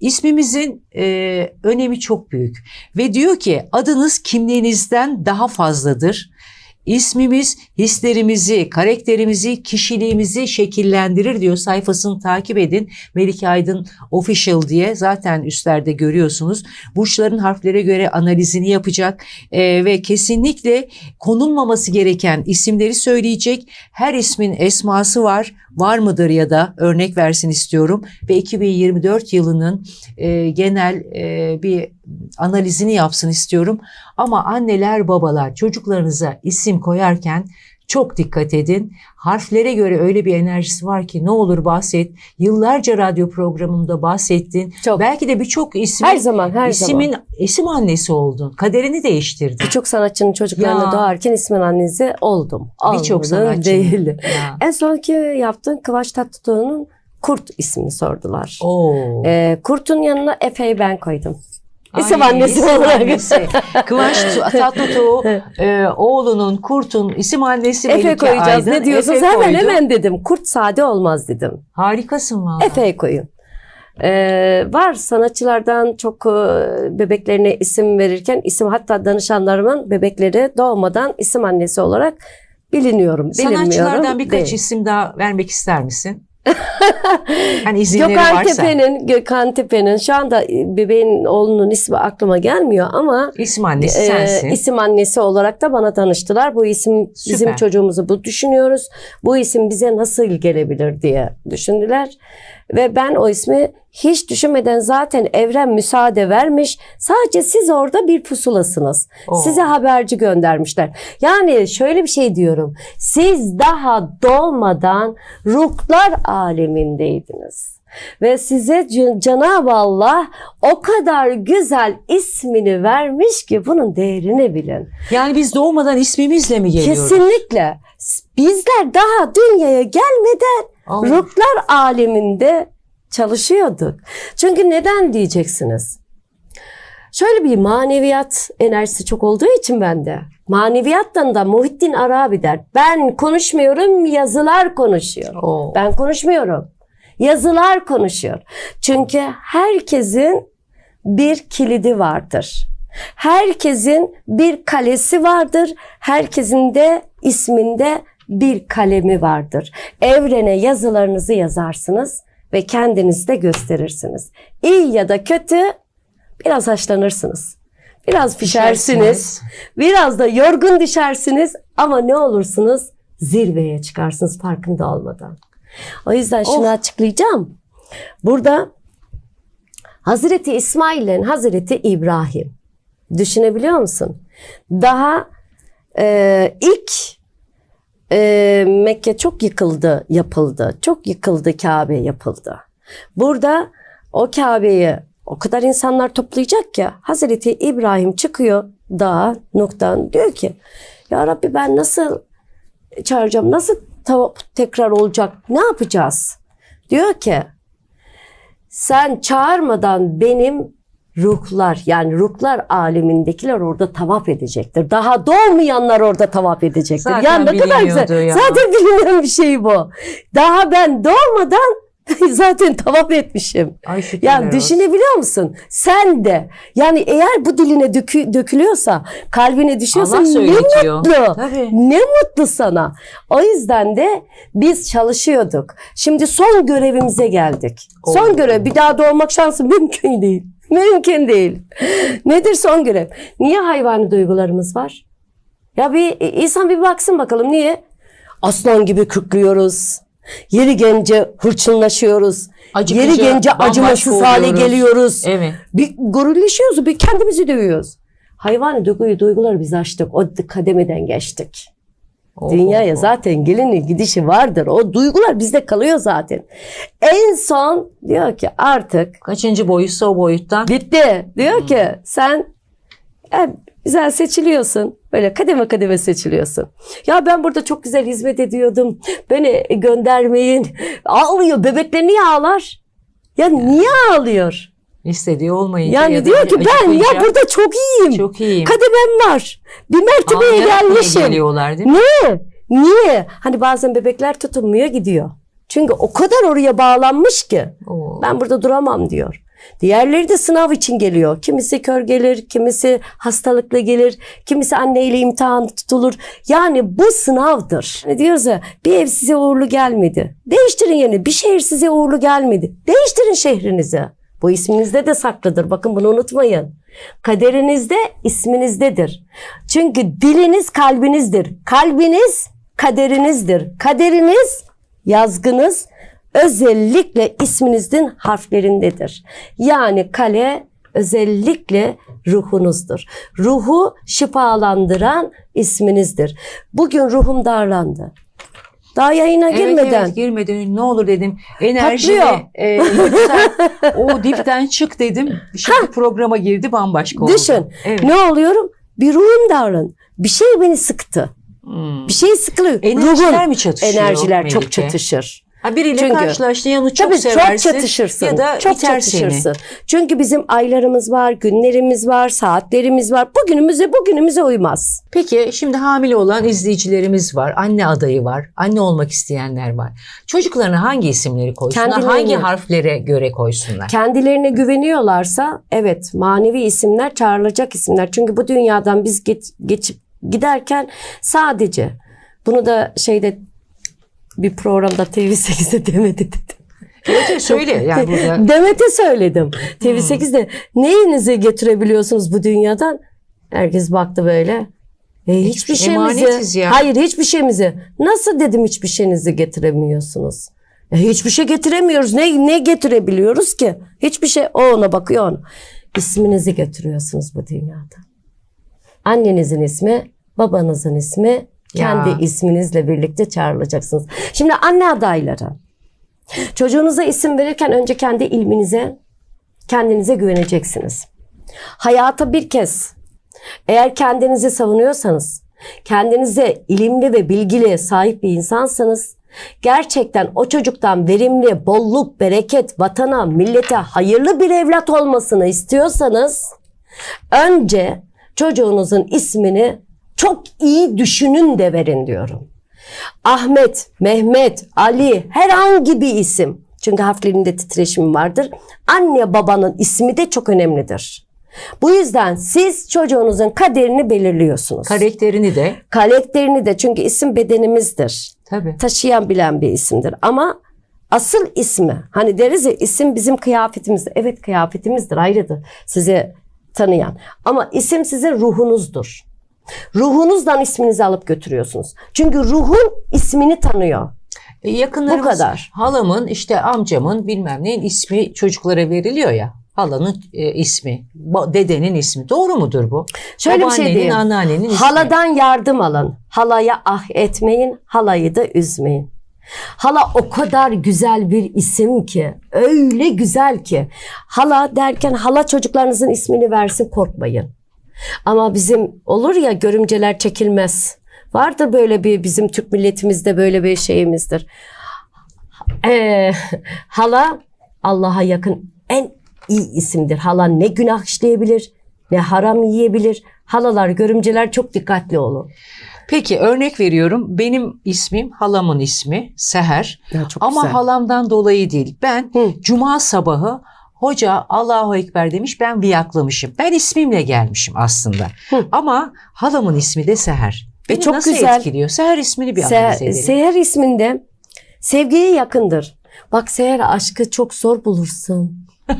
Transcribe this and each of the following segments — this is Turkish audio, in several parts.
İsmimizin e, önemi çok büyük ve diyor ki adınız kimliğinizden daha fazladır. İsmimiz hislerimizi, karakterimizi, kişiliğimizi şekillendirir diyor. Sayfasını takip edin. Melike Aydın Official diye zaten üstlerde görüyorsunuz. Burçların harflere göre analizini yapacak e, ve kesinlikle konulmaması gereken isimleri söyleyecek. Her ismin esması var. Var mıdır ya da örnek versin istiyorum. Ve 2024 yılının e, genel e, bir analizini yapsın istiyorum. Ama anneler babalar çocuklarınıza isim koyarken çok dikkat edin. Harflere göre öyle bir enerjisi var ki ne olur bahset. Yıllarca radyo programında bahsettin. Çok. Belki de birçok ismin, Her zaman, her isimin zaman. isim annesi oldun. Kaderini değiştirdin. Birçok sanatçının çocuklarına Ya. doğarken ismin annesi oldum. Birçok sanatçı. değil. Ya. En sonki yaptığın Kıvanç Tatlıtuğ'un Kurt ismini sordular. Oo. Ee, Kurt'un yanına Efe'yi ben koydum. İsim annesi isim olarak. annesi. Kıvanç Tatlıtuğ e, oğlunun Kurt'un isim annesi Efe Melike koyacağız. Aydın. ne diyorsunuz? Efe hemen koydu. hemen dedim. Kurt sade olmaz dedim. Harikasın valla. Efe'yi koyun. Ee, var sanatçılardan çok e, bebeklerine isim verirken isim hatta danışanlarımın bebekleri doğmadan isim annesi olarak biliniyorum. Bilinmiyorum. Sanatçılardan birkaç değil. isim daha vermek ister misin? hani izinleri Gökhan varsa. Tepe'nin, Gökhan Tepe'nin şu anda bebeğin oğlunun ismi aklıma gelmiyor ama İsim annesi e, sensin. isim annesi olarak da bana tanıştılar. Bu isim bizim Süper. çocuğumuzu bu düşünüyoruz. Bu isim bize nasıl gelebilir diye düşündüler. Ve ben o ismi hiç düşünmeden zaten evren müsaade vermiş. Sadece siz orada bir pusulasınız. Oo. Size haberci göndermişler. Yani şöyle bir şey diyorum. Siz daha doğmadan ruhlar alemindeydiniz. Ve size Cenab-ı Allah o kadar güzel ismini vermiş ki bunun değerini bilin. Yani biz doğmadan ismimizle mi geliyoruz? Kesinlikle. Bizler daha dünyaya gelmeden Allah. ruhlar aleminde çalışıyorduk. Çünkü neden diyeceksiniz? Şöyle bir maneviyat enerjisi çok olduğu için bende. Maneviyattan da Muhittin Arabi der. Ben konuşmuyorum, yazılar konuşuyor. Oo. Ben konuşmuyorum. Yazılar konuşuyor. Çünkü herkesin bir kilidi vardır. Herkesin bir kalesi vardır. Herkesin de isminde bir kalemi vardır. Evrene yazılarınızı yazarsınız ve kendinizi de gösterirsiniz. İyi ya da kötü biraz haşlanırsınız. Biraz pişersiniz. Pişersiniz. Biraz da yorgun düşersiniz ama ne olursunuz zirveye çıkarsınız farkında olmadan. O yüzden şunu açıklayacağım. Burada Hazreti İsmail'in Hazreti İbrahim düşünebiliyor musun? Daha e, ilk e, Mekke çok yıkıldı, yapıldı. Çok yıkıldı, Kabe yapıldı. Burada o Kabe'yi o kadar insanlar toplayacak ki Hazreti İbrahim çıkıyor dağa noktadan diyor ki Ya Rabbi ben nasıl çağıracağım, nasıl tekrar olacak, ne yapacağız? Diyor ki sen çağırmadan benim ruhlar yani ruhlar alemindekiler orada tavaf edecektir. Daha doğmayanlar orada tavaf edecektir. Zaten ya ne kadar güzel. ya. Zaten bilinen bir şey bu. Daha ben doğmadan zaten tavaf etmişim. Ay şükürler Ya olsun. düşünebiliyor musun? Sen de yani eğer bu diline dökü- dökülüyorsa, kalbine düşüyorsa ne mutlu. Tabii. Ne mutlu sana. O yüzden de biz çalışıyorduk. Şimdi son görevimize geldik. Son Oo. görev bir daha doğmak şansı mümkün değil. Mümkün değil. Nedir son görev? Niye hayvani duygularımız var? Ya bir insan bir baksın bakalım niye? Aslan gibi kükrüyoruz. Yeri gence hırçınlaşıyoruz. Acıkınca Yeri gence acımasız hale oluyoruz. geliyoruz. Evet. Bir gorilleşiyoruz, bir kendimizi dövüyoruz. Hayvani duyguyu, duyguları biz açtık. O kademeden geçtik. Oo. Dünyaya zaten gelini gidişi vardır. O duygular bizde kalıyor zaten. En son diyor ki artık Kaçıncı boyutsa o boyuttan. bitti. Diyor ki sen e, güzel seçiliyorsun. Böyle kademe kademe seçiliyorsun. Ya ben burada çok güzel hizmet ediyordum. Beni göndermeyin. Ağlıyor. Bebekler niye ağlar? Ya niye ağlıyor? İstediği olmayınca Yani ya diyor ki ben ya burada çok iyiyim. çok iyiyim. Kademem var. Bir mertebeye gelmişim. geliyorlar değil mi? Niye? Niye? Hani bazen bebekler tutunmuyor gidiyor. Çünkü o kadar oraya bağlanmış ki. Oo. Ben burada duramam diyor. Diğerleri de sınav için geliyor. Kimisi kör gelir, kimisi hastalıkla gelir, kimisi anneyle imtihan tutulur. Yani bu sınavdır. Hani diyoruz ya bir ev size uğurlu gelmedi. Değiştirin yerini. Bir şehir size uğurlu gelmedi. Değiştirin şehrinizi. Bu isminizde de saklıdır. Bakın bunu unutmayın. Kaderinizde isminizdedir. Çünkü diliniz kalbinizdir. Kalbiniz kaderinizdir. Kaderiniz yazgınız özellikle isminizin harflerindedir. Yani kale özellikle ruhunuzdur. Ruhu şifalandıran isminizdir. Bugün ruhum darlandı. Daha yayına Evet, girmeden evet, girmeden ne olur dedim. Enerjini e, yükselt. o dipten çık dedim. Şimdi programa girdi bambaşka oldu. düşün. Evet. Ne oluyorum? Bir ruhum darlan. Bir şey beni sıktı. Hmm. Bir şey sıkılıyor. Enerjiler Ruhun mi çatışıyor? enerjiler çok Melike? çatışır. Ha, biriyle Çünkü- karşılaştın ya onu çok Tabii seversin. çok çatışırsın. Ya da çok iter seni. çatışırsın. Çünkü bizim aylarımız var, günlerimiz var, saatlerimiz var. Bugünümüze bugünümüze uymaz. Peki şimdi hamile olan izleyicilerimiz var. Anne adayı var. Anne olmak isteyenler var. Çocuklarına hangi isimleri koysunlar? Kendilerini- Hangi harflere göre koysunlar? Kendilerine güveniyorlarsa evet manevi isimler çağrılacak isimler. Çünkü bu dünyadan biz geç- geçip giderken sadece bunu da şeyde bir programda TV8'de demedi dedim. Evet, söyle yani burada. Demet'e söyledim. TV8'de neyinizi getirebiliyorsunuz bu dünyadan? Herkes baktı böyle. E, hiçbir şey- şeyimizi. ya. Hayır hiçbir şeyimizi. Nasıl dedim hiçbir şeyinizi getiremiyorsunuz? E, hiçbir şey getiremiyoruz. Ne ne getirebiliyoruz ki? Hiçbir şey. O ona bakıyor ona. İsminizi getiriyorsunuz bu dünyada. Annenizin ismi, babanızın ismi, kendi Ya. isminizle birlikte çağrılacaksınız. Şimdi anne adayları. Çocuğunuza isim verirken önce kendi ilminize, kendinize güveneceksiniz. Hayata bir kez eğer kendinizi savunuyorsanız, kendinize ilimli ve bilgili sahip bir insansanız, gerçekten o çocuktan verimli, bolluk, bereket, vatana, millete hayırlı bir evlat olmasını istiyorsanız, önce çocuğunuzun ismini çok iyi düşünün de verin diyorum. Ahmet, Mehmet, Ali herhangi bir isim. Çünkü harflerinde titreşim vardır. Anne babanın ismi de çok önemlidir. Bu yüzden siz çocuğunuzun kaderini belirliyorsunuz. Karakterini de Karakterini de çünkü isim bedenimizdir. tabii. Taşıyan bilen bir isimdir. Ama asıl ismi hani deriz ya isim bizim kıyafetimizdir. Evet kıyafetimizdir ayrıdır sizi tanıyan. Ama isim sizin ruhunuzdur. Ruhunuzdan isminizi alıp götürüyorsunuz. Çünkü ruhun ismini tanıyor. E, Yakınlarımız, Bu kadar. halamın işte amcamın bilmem neyin ismi çocuklara veriliyor ya. Halanın e, ismi, dedenin ismi. Doğru mudur bu? Şöyle bir şey diyeyim. anneannenin ismi. Haladan yardım alın. Halaya ah etmeyin, halayı da üzmeyin. Hala o kadar güzel bir isim ki, öyle güzel ki. Hala derken hala çocuklarınızın ismini versin korkmayın. Ama bizim olur ya görümceler çekilmez. Vardır böyle bir bizim Türk milletimizde böyle bir şeyimizdir. Ee, hala Allah'a yakın en iyi isimdir. Hala ne günah işleyebilir, ne haram yiyebilir. Halalar, görümceler çok dikkatli olun. Peki örnek veriyorum. Benim ismim halamın ismi Seher. Ya çok Ama güzel. halamdan dolayı değil. Ben Hı. cuma sabahı hoca Allahu Ekber demiş ben viyaklamışım. Ben ismimle gelmişim aslında. Hı. Ama halamın ismi de Seher. Beni çok nasıl güzel. etkiliyor? Seher ismini bir Se- analiz edelim. Seher isminde sevgiye yakındır. Bak Seher aşkı çok zor bulursun.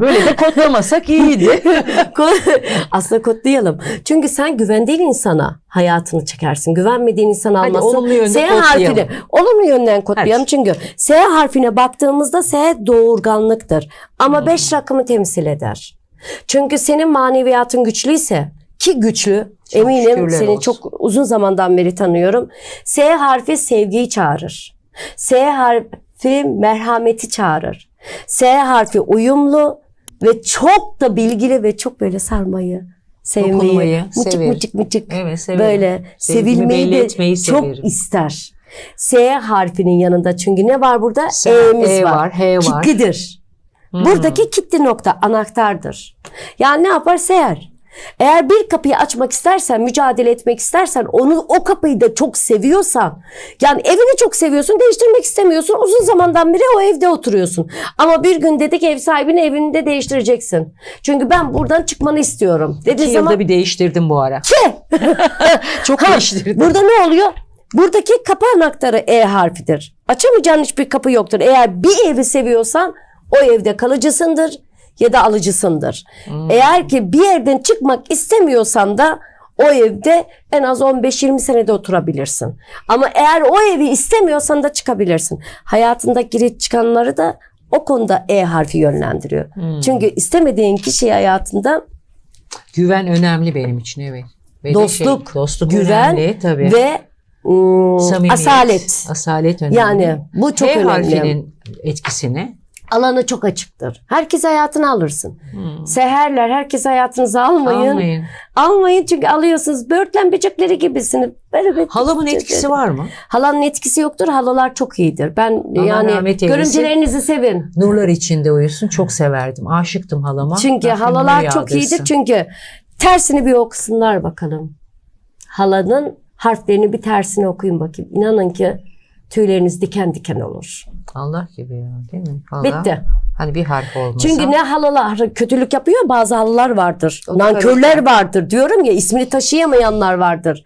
Böyle de kodlamasak iyiydi. Aslında kodlayalım. Çünkü sen güvendiğin insana hayatını çekersin. Güvenmediğin insana Hadi almazsın. olumlu yönde S harfini olumlu yönden kodlayalım. Hadi. Çünkü S harfine baktığımızda S doğurganlıktır. Ama Hmm. 5 rakamı temsil eder. Çünkü senin maneviyatın güçlüyse ki güçlü Çok eminim seni olsun. çok uzun zamandan beri tanıyorum. S harfi sevgiyi çağırır. S harfi merhameti çağırır. S harfi uyumlu ve çok da bilgili ve çok böyle sarmayı, sevmeyi, Dokunmayı mıcık severim. mıcık mıcık Evet severim. böyle Sevgimi sevilmeyi de etmeyi çok severim. ister. S harfinin yanında çünkü ne var burada? S- E'miz E var. var, H var. Kitlidir. Buradaki kilitli nokta anahtardır. Yani ne yapar seher. Eğer bir kapıyı açmak istersen, mücadele etmek istersen, onu o kapıyı da çok seviyorsan, yani evini çok seviyorsun, değiştirmek istemiyorsun. Uzun zamandan beri o evde oturuyorsun. Ama bir gün dedik ev sahibini evini de değiştireceksin. Çünkü ben buradan çıkmanı istiyorum. İki Dediği yılda zaman bir değiştirdim bu ara. Çok Ha, değiştirdim. Burada ne oluyor? Buradaki kapı anahtarı E harfidir. Açamayacağın hiçbir kapı yoktur. Eğer bir evi seviyorsan o evde kalıcısındır ya da alıcısındır. Eğer ki bir yerden çıkmak istemiyorsan da o evde en az 15-20 senede oturabilirsin. Ama eğer o evi istemiyorsan da çıkabilirsin. Hayatında girip çıkanları da o konuda E harfi yönlendiriyor. Çünkü istemediğin kişi hayatında Güven önemli benim için evet. Ve de dostluk, şey, dostluk güven önemli tabii. ve Samimiyet, asalet. Asalet önemli. Yani bu çok H önemli. harfinin etkisini Alanı çok açıktır. Herkes hayatını alırsın. Seherler herkes hayatınızı almayın. almayın. Almayın çünkü alıyorsunuz. Böğürtlen böcekleri gibisiniz. Böyle bir- Halamın etkisi var mı? Halanın etkisi yoktur. Halalar çok iyidir. Ben Allah yani görümcelerinizi sevin. Nurlar içinde uyusun. Çok severdim. Aşıktım halama. Çünkü Rabbim halalar çok iyidir. Çünkü tersini bir okusunlar bakalım. Halanın harflerini bir tersini okuyun bakayım. İnanın ki tüyleriniz diken diken olur. Allah gibi ya değil mi? Hala, Bitti. Hani bir harf olmasa. Çünkü ne halalar kötülük yapıyor bazı halılar vardır. O Nankörler vardır diyorum ya ismini taşıyamayanlar vardır.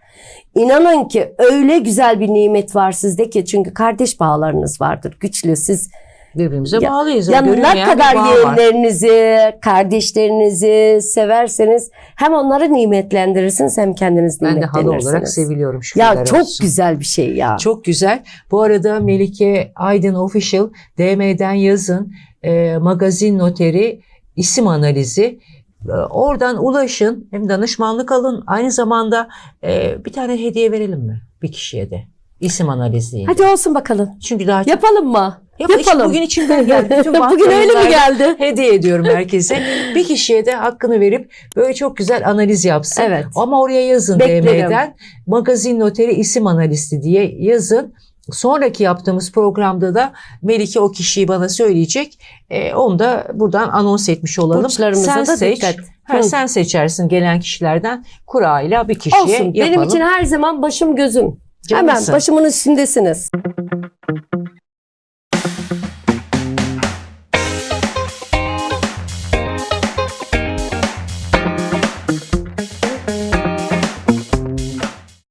İnanın ki öyle güzel bir nimet var sizde ki çünkü kardeş bağlarınız vardır güçlü siz. Birbirimize Ya- bağlıyız. Ya ne kadar yeğenlerinizi, kardeşlerinizi severseniz hem onları nimetlendirirsiniz hem kendiniz Ben de nimetlenirsiniz. halı olarak seviliyorum. Şükürler Ya çok olsun. güzel bir şey ya. Çok güzel. Bu arada Melike Aydın Official DM'den yazın. E, magazin noteri isim analizi. E, oradan ulaşın. Hem danışmanlık alın. Aynı zamanda e, bir tane hediye verelim mi? Bir kişiye de. İsim analizi. Hadi olsun bakalım. Çünkü daha çok Yapalım mı? Yap- Yapalım. bugün içimden geldi. Bütün Bugün öyle mi geldi? Hediye ediyorum herkese. Bir kişiye de hakkını verip böyle çok güzel analiz yapsın. Evet. Ama oraya yazın. DM'den. Magazin noteri isim analisti diye yazın. Sonraki yaptığımız programda da Melike o kişiyi bana söyleyecek. Ee, onu da buradan anons etmiş olalım. Burçlarımıza sen da seç. dikkat. Ha, Hı. sen seçersin gelen kişilerden kurayla bir kişiye Olsun. yapalım. Benim için her zaman başım gözüm. Canımsın. Hemen başımın üstündesiniz.